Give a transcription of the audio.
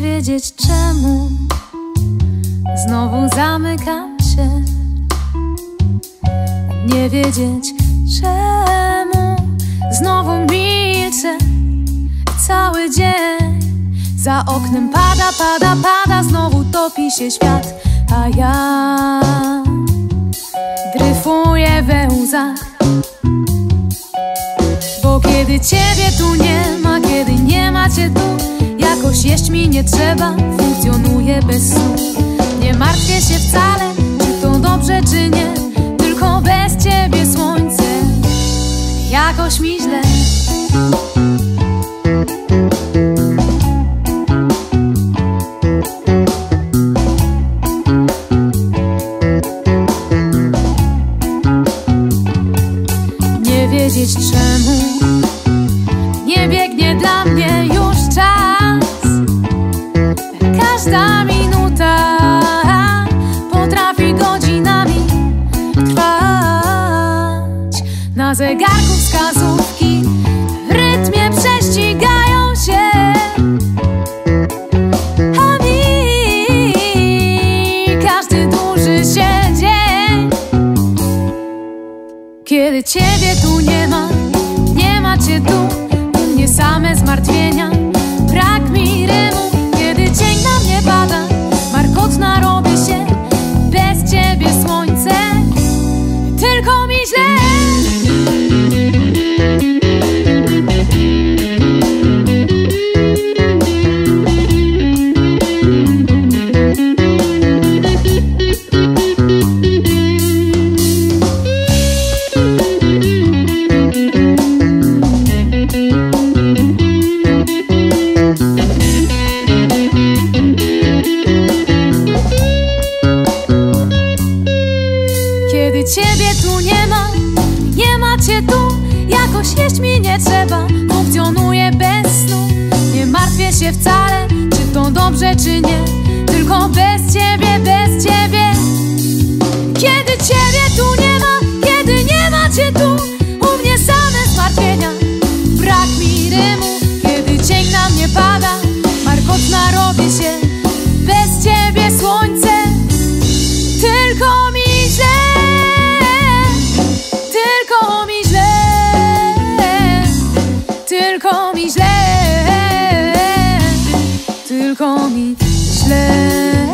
wiedzieć czemu. Znowu zamykam się. Nie wiedzieć czemu. Znowu milczę. Cały dzień. Za oknem pada, pada, pada. Znowu topi się świat. A ja Dryfuję we łzach. Bo kiedy ciebie tu nie ma Kiedy nie macie tu Jakoś jeść mi nie trzeba, funkcjonuję bez snu. Nie martwię się wcale, czy to dobrze czy nie Tylko bez ciebie słońce, jakoś mi źle. Nie wiedzieć czemu Każda minuta Potrafi godzinami trwać. Na zegarku wskazówki W rytmie prześcigają się. A mi Każdy dłuży się dzień. Kiedy ciebie tu nie ma, nie macie tu. U mnie same zmartwienia. Brak mi rymu, Jakoś jeść mi nie trzeba, funkcjonuję bez snu. Nie martwię się wcale, czy to dobrze czy nie. Tylko bez ciebie, bez ciebie tylko mi źle, tylko mi źle.